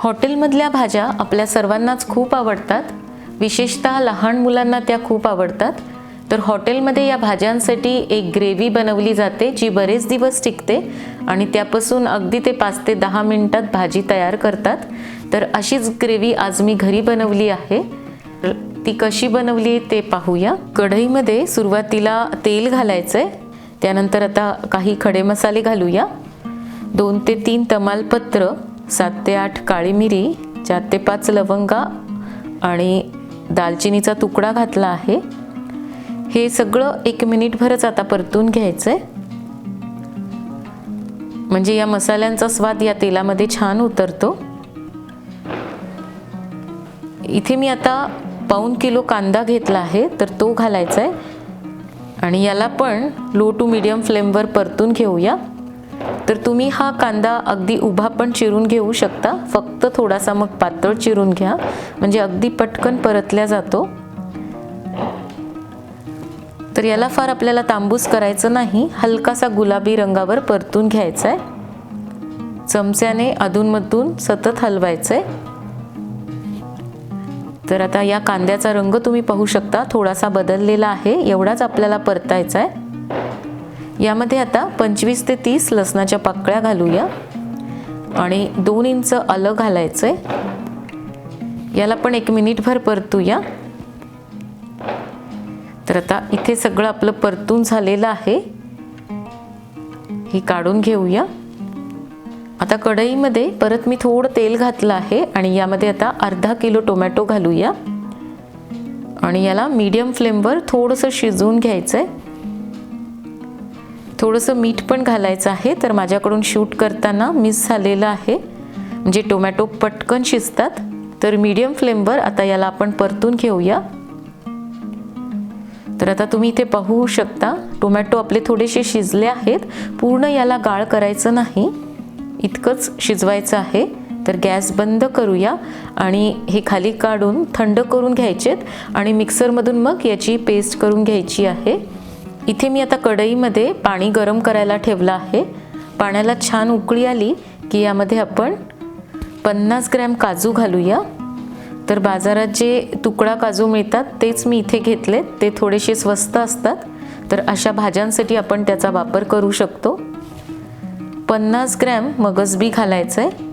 हॉटेलमधल्या भाज्या आपल्या सर्वांनाच खूप आवडतात. विशेषतः लहान मुलांना त्या खूप आवडतात. तर हॉटेलमध्ये या भाज्यांसाठी एक ग्रेव्ही बनवली जाते जी बरेच दिवस टिकते आणि त्यापासून अगदी ते पाच ते दहा मिनटात भाजी तयार करतात. तर अशीच ग्रेव्ही आज मी घरी बनवली आहे. ती कशी बनवली ते पाहूया. कढईमध्ये सुरुवातीला तेल घालायचं आहे त्यानंतर आता काही खडे मसाले घालूया. दोन ते तीन तमालपत्र सात ते आठ काळी मिरी चार ते पाच लवंगा आणि दालचिनीचा तुकडा घातला आहे. हे सगळं एक मिनिटभरच आता परतून घ्यायचं आहे म्हणजे या मसाल्यांचा स्वाद या तेलामध्ये छान उतरतो. इथे मी आता पाऊन किलो कांदा घेतला आहे तर तो घालायचा आहे आणि याला पण लो टू मिडियम फ्लेमवर परतून घेऊया. तर तुम्ही हा कांदा अगदी उभा पण चिरून घेऊ शकता. फक्त थोडासा मग पातळ चिरून घ्या. म्हणजे अगदी पटकन परतल्या जातो. तर याला फार आपल्याला तांबूस करायचं नाही. हलकासा गुलाबी रंगावर परतून घ्यायचा आहे चमच्याने अधूनमधून सतत हलवायचं आहे तर आता या कांद्याचा रंग तुम्ही पाहू शकता. थोडासा बदललेला आहे. एवढाच आपल्याला परतायचा आहे यामध्ये आता पंचवीस ते तीस लसणाच्या पाकळ्या घालूया. आणि दोन इंच आलं घालायचं आहे याला पण एक मिनिटभर परतूया. तर आता इथे सगळं आपलं परतून झालेलं आहे. ही काढून घेऊया. आता कढईमध्ये परत मी थोडं तेल घातलं आहे आणि यामध्ये आता अर्धा किलो टोमॅटो घालूया. आणि याला मीडियम फ्लेमवर थोडंसं शिजवून घ्यायचं आहे थोडंसं मीठ पण घालायचं आहे. तर माझ्याकडून शूट करताना मिस झालेलं आहे. म्हणजे टोमॅटो पटकन शिजतात. तर मीडियम फ्लेमवर आता याला आपण परतून घेऊया. तर आता तुम्ही इथे पाहू शकता टोमॅटो आपले थोडेसे शिजले आहेत. पूर्ण याला गाळ करायचं नाही. इतकंच शिजवायचं आहे. तर गॅस बंद करूया. आणि हे खाली काढून थंड करून घ्यायचेत. आणि मिक्सरमधून मग याची पेस्ट करून घ्यायची आहे. इथे मी आता कढईमध्ये पाणी गरम करायला ठेवलं आहे. पाण्याला छान उकळी आली की यामध्ये आपण पन्नास ग्रॅम काजू घालूया. तर बाजारात जे तुकडा काजू मिळतात तेच मी इथे घेतले ते थोडेसे स्वस्त असतात. तर अशा भाज्यांसाठी आपण त्याचा वापर करू शकतो. पन्नास ग्रॅम मगजबी घालायचं आहे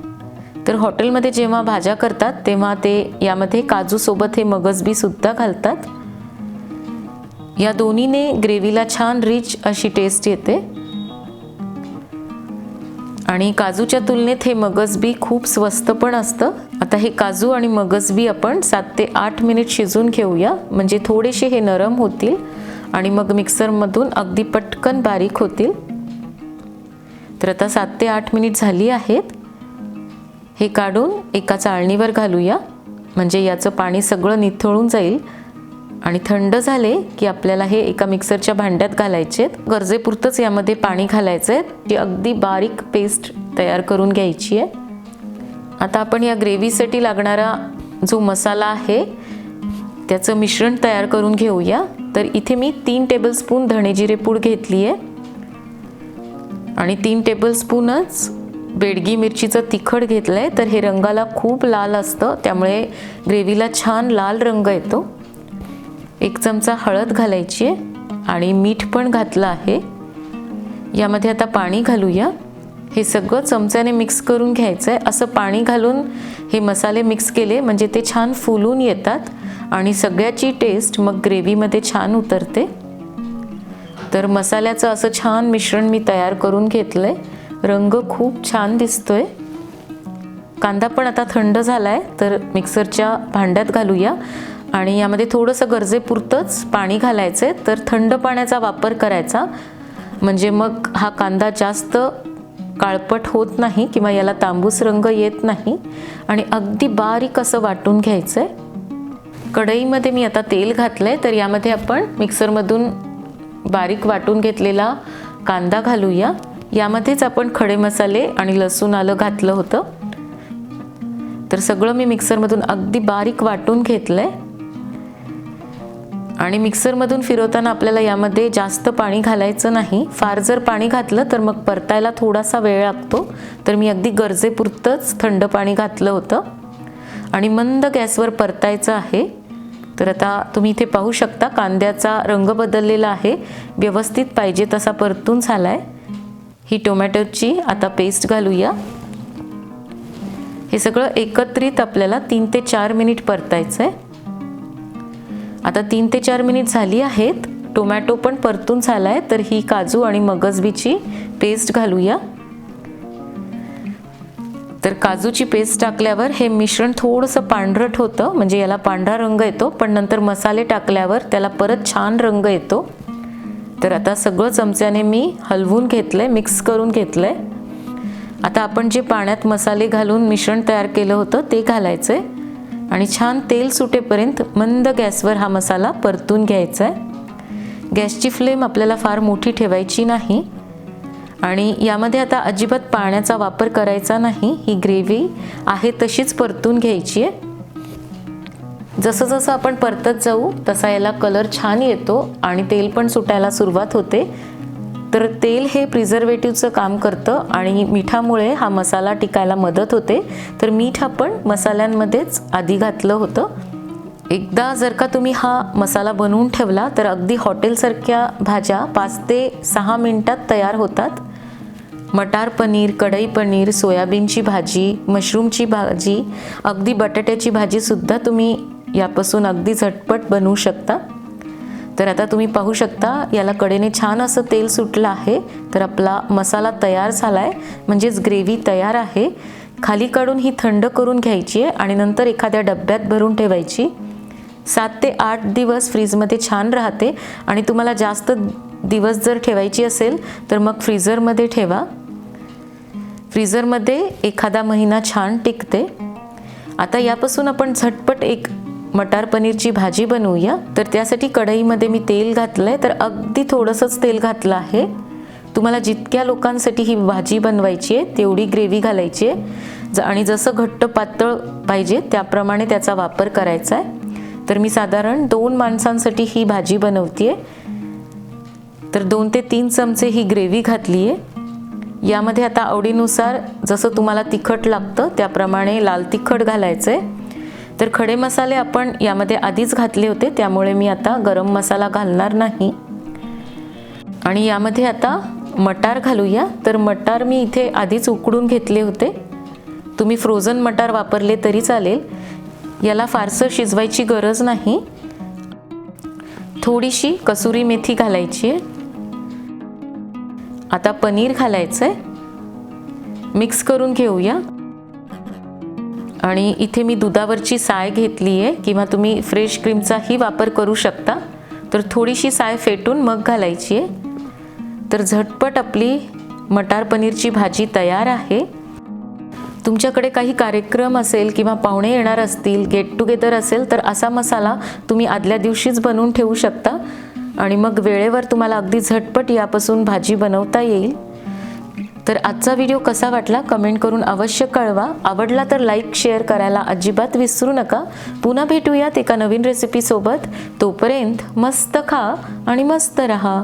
तर हॉटेलमध्ये जेव्हा भाज्या करतात तेव्हा ते यामध्ये काजूसोबत हे मगजबीसुद्धा घालतात. या दोन्हीने ग्रेव्हीला छान रिच अशी टेस्ट येते. आणि काजूच्या तुलनेत हे मगजबी खूप स्वस्त पण असतं. आता हे काजू आणि मगजबी आपण सात ते आठ मिनिट शिजून घेऊया. म्हणजे थोडेसे हे नरम होतील आणि मग मिक्सरमधून अगदी पटकन बारीक होतील. तर आता सात ते आठ मिनिट झाली आहेत. हे काढून एका चाळणीवर घालूया. म्हणजे याचं पाणी सगळं निथळून जाईल. आणि थंड झाले की आपल्याला हे एका मिक्सरच्या भांड्यात घालायचे आहेत. गरजेपुरतंच यामध्ये पाणी घालायचं आहे. जी अगदी बारीक पेस्ट तयार करून घ्यायची आहे. आता आपण या ग्रेव्हीसाठी लागणारा जो मसाला आहे त्याचं मिश्रण तयार करून घेऊया. तर इथे मी तीन टेबलस्पून धणेजिरे पूड घेतली आहे. आणि तीन टेबलस्पूनच बेडगी मिरचीचं तिखट घेतलं आहे तर हे रंगाला खूप लाल असतं. त्यामुळे ग्रेव्हीला छान लाल रंग येतो. एक चमचा हळद घालायची आहे आणि मीठ पण घातलं आहे. यामध्ये आता पाणी घालूया. हे सगळं चमच्याने मिक्स करून घ्यायचं आहे असं पाणी घालून हे मसाले मिक्स केले म्हणजे ते छान फुलून येतात आणि सगळ्याची टेस्ट मग ग्रेव्हीमध्ये छान उतरते. तर मसाल्याचं असं छान मिश्रण मी तयार करून घेतलं आहे रंग खूप छान दिसतोय. कांदा पण आता थंड झाला आहे तर मिक्सरच्या भांड्यात घालूया. आणि यामध्ये थोडंसं गरजेपुरतंच पाणी घालायचं आहे तर थंड पाण्याचा वापर करायचा. म्हणजे मग हा कांदा जास्त काळपट होत नाही किंवा याला तांबूस रंग येत नाही. आणि अगदी बारीक असं वाटून घ्यायचं आहे कढईमध्ये मी आता तेल घातलं आहे तर यामध्ये आपण मिक्सरमधून बारीक वाटून घेतलेला कांदा घालूया. यामध्येच आपण खडे मसाले आणि लसूण आलं घातलं होतं. तर सगळं मी मिक्सरमधून अगदी बारीक वाटून घेतलं आहे आणि मिक्सरमधून फिरवताना आपल्याला यामध्ये जास्त पाणी घालायचं नाही. फार जर पाणी घातलं तर मग परतायला थोडासा वेळ लागतो. तर मी अगदी गरजेपुरतंच थंड पाणी घातलं होतं. आणि मंद गॅसवर परतायचं आहे. तर आता तुम्ही इथे पाहू शकता कांद्याचा रंग बदललेला आहे. व्यवस्थित पाहिजे तसा परतून झाला आहे ही टोमॅटोची आता पेस्ट घालूया. हे सगळं एकत्रित आपल्याला तीन ते चार मिनिट परतायचं आहे आता तीन ते चार मिनिट झाली आहेत. टोमॅटो पण परतून झाला आहे तर ही काजू आणि मगजबीची पेस्ट घालूया. तर काजूची पेस्ट टाकल्यावर हे मिश्रण थोडंसं पांढरट होतं म्हणजे याला पांढरा रंग येतो पण नंतर मसाले टाकल्यावर त्याला परत छान रंग येतो. तर आता सगळं चमच्याने मी हलवून घेतलं आहे मिक्स करून घेतलं आहे आता आपण जे पाण्यात मसाले घालून मिश्रण तयार केलं होतं ते घालायचं आहे आणि छान तेल सुटेपर्यंत मंद गॅसवर हा मसाला परतून घ्यायचा आहे गॅसची फ्लेम आपल्याला फार मोठी ठेवायची नाही. आणि यामध्ये आता अजिबात पाण्याचा वापर करायचा नाही. ही ग्रेव्ही आहे तशीच परतून घ्यायची आहे जसं जसं आपण परतत जाऊ तसा याला कलर छान येतो आणि तेल पण सुटायला सुरुवात होते. तर तेल हे प्रिझर्वेटिव्हचं काम करतं आणि मिठामुळे हा मसाला टिकायला मदत होते. तर मीठ आपण मसाल्यांमध्येच आधी घातलं होतं. एकदा जर का तुम्ही हा मसाला बनवून ठेवला तर अगदी हॉटेलसारख्या भाज्या पाच ते सहा मिनटात तयार होतात. मटार पनीर कढई पनीर सोयाबीनची भाजी मशरूमची भाजी अगदी बटाट्याची भाजीसुद्धा तुम्ही यापासून अगदी झटपट बनवू शकता. तर आता तुम्ही पाहू शकता याला कडेने छान असं तेल सुटलं आहे. तर आपला मसाला तयार झाला आहे म्हणजेच ग्रेव्ही तयार आहे. खाली काढून ही थंड करून घ्यायची आहे आणि नंतर एखाद्या डब्यात भरून ठेवायची. सात ते आठ दिवस फ्रीजमध्ये छान राहते आणि तुम्हाला जास्त दिवस जर ठेवायची असेल तर मग फ्रीझरमध्ये ठेवा. फ्रीझरमध्ये एखादा महिना छान टिकते. आता यापासून आपण झटपट एक मटार पनीरची भाजी बनवूया. तर त्यासाठी कढईमध्ये मी तेल घातलं आहे तर अगदी थोडंसंच तेल घातलं आहे. तुम्हाला जितक्या लोकांसाठी ही भाजी बनवायची आहे तेवढी ग्रेव्ही घालायची आहे. ज आणि जसं घट्ट पातळ पाहिजे त्याप्रमाणे त्याचा वापर करायचा आहे. तर मी साधारण दोन माणसांसाठी ही भाजी बनवते तर दोन ते तीन चमचे ही ग्रेव्ही घातली आहे यामध्ये आता आवडीनुसार जसं तुम्हाला तिखट लागतं त्याप्रमाणे लाल तिखट घालायचं आहे तर खडे मसाले आपण यामध्ये आधीच घातले होते त्यामुळे मी आता गरम मसाला घालणार नाही. आणि यामध्ये आता मटार घालूया. तर मटार मी इथे आधीच उकडून घेतले होते. तुम्ही फ्रोझन मटार वापरले तरी चालेल. याला फारसं शिजवायची गरज नाही. थोडीशी कसुरी मेथी घालायची आहे. आता पनीर घालायचं आहे मिक्स करून घेऊया. आणि इथे मी दुधावरची साय घेतली आहे किंवा तुम्ही फ्रेश क्रीमचाही वापर करू शकता. तर थोडीशी साय फेटून मग घालायची आहे तर झटपट आपली मटार पनीरची भाजी तयार आहे. तुमच्याकडे काही कार्यक्रम असेल किंवा पाहुणे येणार असतील गेट टुगेदर असेल तर असा मसाला तुम्ही आदल्या दिवशीच बनवून ठेवू शकता. आणि मग वेळेवर तुम्हाला अगदी झटपट यापासून भाजी बनवता येईल. तर आजचा व्हिडिओ कसा वाटला कमेंट करून अवश्य कळवा. आवडला तर लाईक शेअर करायला अजिबात विसरू नका. पुन्हा भेटूयात एका नवीन रेसिपीसोबत तोपर्यंत मस्त खा आणि मस्त रहा.